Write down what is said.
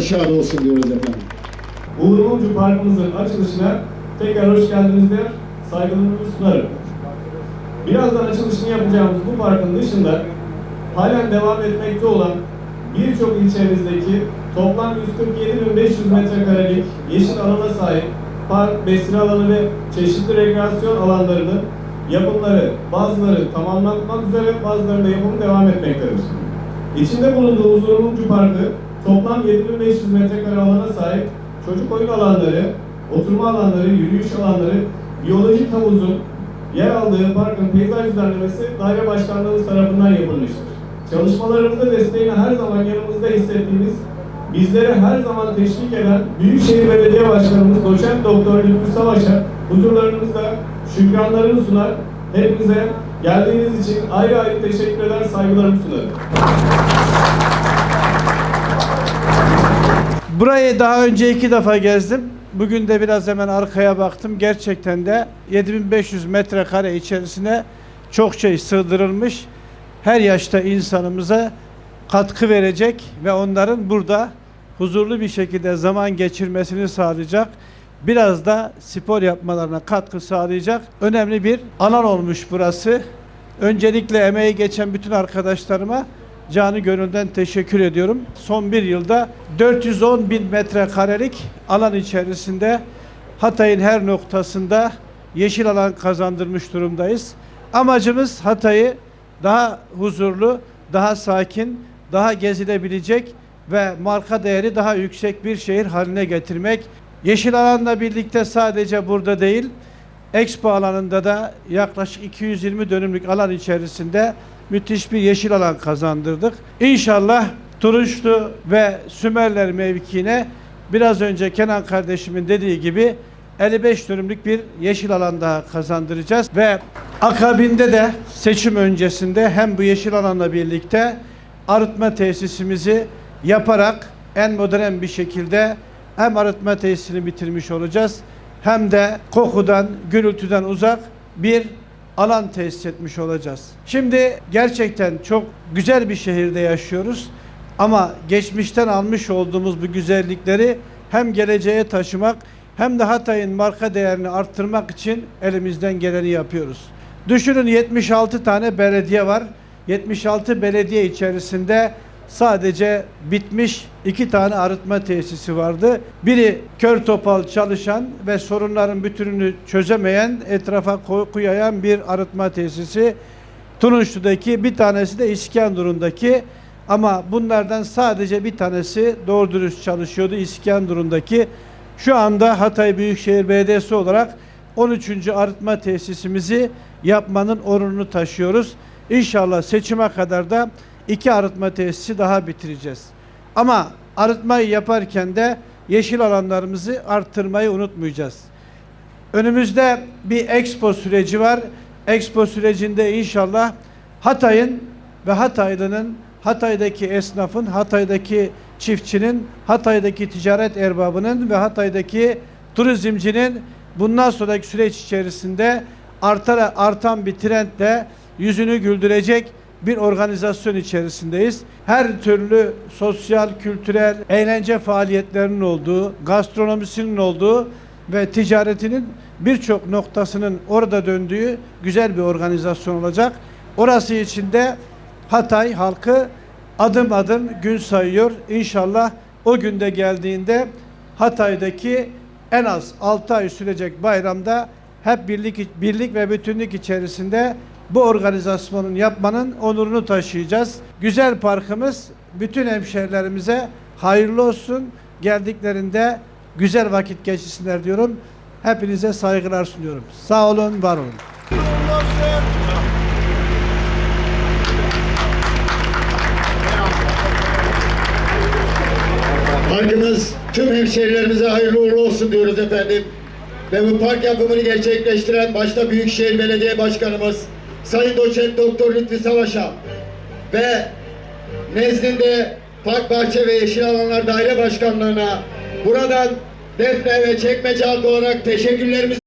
şad olsun diyoruz efendim. Uğur Mumcu Parkımızın açılışına tekrar hoş geldiniz der, saygılarımı sunarım. Birazdan açılışını yapacağımız bu parkın dışında halen devam etmekte olan birçok ilçemizdeki toplam 147.500 metrekarelik yeşil alana sahip park, besir alanı ve çeşitli rekreasyon alanlarının yapımları, bazıları tamamlanmak üzere bazılarında yapımı devam etmektedir. İçinde bulunduğu Huzur Mumcu Parkı toplam 7500 metrekare alana sahip çocuk oyun alanları, oturma alanları, yürüyüş alanları, biyolojik havuzun yer aldığı parkın peyzaj düzenlemesi daire başkanlığımız tarafından yapılmıştır. Çalışmalarımızda desteğini her zaman yanımızda hissettiğimiz, bizleri her zaman teşvik eden Büyükşehir Belediye Başkanımız Doçent Doktor Lütfü Savaş'a huzurlarınızda şükranlarımı sunar. Hepinize geldiğiniz için ayrı ayrı teşekkür eder, saygılarımı sunarım. Burayı daha önce iki defa gezdim. Bugün de biraz hemen arkaya baktım. Gerçekten de 7500 metrekare içerisine çok şey sığdırılmış. Her yaşta insanımıza katkı verecek ve onların burada huzurlu bir şekilde zaman geçirmesini sağlayacak. Biraz da spor yapmalarına katkı sağlayacak önemli bir alan olmuş burası. Öncelikle emeği geçen bütün arkadaşlarıma canı gönülden teşekkür ediyorum. Son bir yılda 410 bin metrekarelik alan içerisinde Hatay'ın her noktasında yeşil alan kazandırmış durumdayız. Amacımız Hatay'ı daha huzurlu, daha sakin, daha gezilebilecek ve marka değeri daha yüksek bir şehir haline getirmek. Yeşil alanla birlikte sadece burada değil, Expo alanında da yaklaşık 220 dönümlük alan içerisinde müthiş bir yeşil alan kazandırdık. İnşallah Turunçlu ve Sümerler mevkiine biraz önce Kenan kardeşimin dediği gibi 55 dönümlük bir yeşil alan daha kazandıracağız ve akabinde de seçim öncesinde hem bu yeşil alanla birlikte arıtma tesisimizi yaparak en modern bir şekilde hem arıtma tesisini bitirmiş olacağız hem de kokudan, gürültüden uzak bir alan tesis etmiş olacağız. Şimdi gerçekten çok güzel bir şehirde yaşıyoruz ama geçmişten almış olduğumuz bu güzellikleri hem geleceğe taşımak hem de Hatay'ın marka değerini arttırmak için elimizden geleni yapıyoruz. Düşünün 76 tane belediye var. 76 belediye içerisinde sadece bitmiş iki tane arıtma tesisi vardı. Biri kör topal çalışan ve sorunların bütününü çözemeyen, etrafa korku yayan bir arıtma tesisi. Tunuşlu'daki bir tanesi de İskenderun'daki ama bunlardan sadece bir tanesi doğru dürüst çalışıyordu İskenderun'daki. Şu anda Hatay Büyükşehir Belediyesi olarak 13. arıtma tesisimizi yapmanın onurunu taşıyoruz. İnşallah seçime kadar da iki arıtma tesisi daha bitireceğiz. Ama arıtmayı yaparken de yeşil alanlarımızı arttırmayı unutmayacağız. Önümüzde bir expo süreci var. Expo sürecinde inşallah Hatay'ın ve Hataylı'nın, Hatay'daki esnafın, Hatay'daki çiftçinin, Hatay'daki ticaret erbabının ve Hatay'daki turizmcinin bundan sonraki süreç içerisinde artar, artan bir trendle yüzünü güldürecek bir organizasyon içerisindeyiz. Her türlü sosyal, kültürel, eğlence faaliyetlerinin olduğu, gastronomisinin olduğu ve ticaretinin birçok noktasının orada döndüğü güzel bir organizasyon olacak. Orası için de Hatay halkı adım adım gün sayıyor. İnşallah o günde geldiğinde Hatay'daki en az 6 ay sürecek bayramda hep birlik birlik ve bütünlük içerisinde bu organizasyonun yapmanın onurunu taşıyacağız. Güzel parkımız bütün hemşehrilerimize hayırlı olsun. Geldiklerinde güzel vakit geçirsinler diyorum. Hepinize saygılar sunuyorum. Sağ olun, var olun. Parkımız tüm hemşehrilerimize hayırlı uğurlu olsun diyoruz efendim. Ve bu park yapımını gerçekleştiren başta Büyükşehir Belediye Başkanımız Sayın Doçent Doktor Lütfi Savaş'a ve nezdinde Park Bahçe ve Yeşil Alanlar Daire Başkanlığı'na buradan Defne ve Çekmece halkı olarak teşekkürlerimizi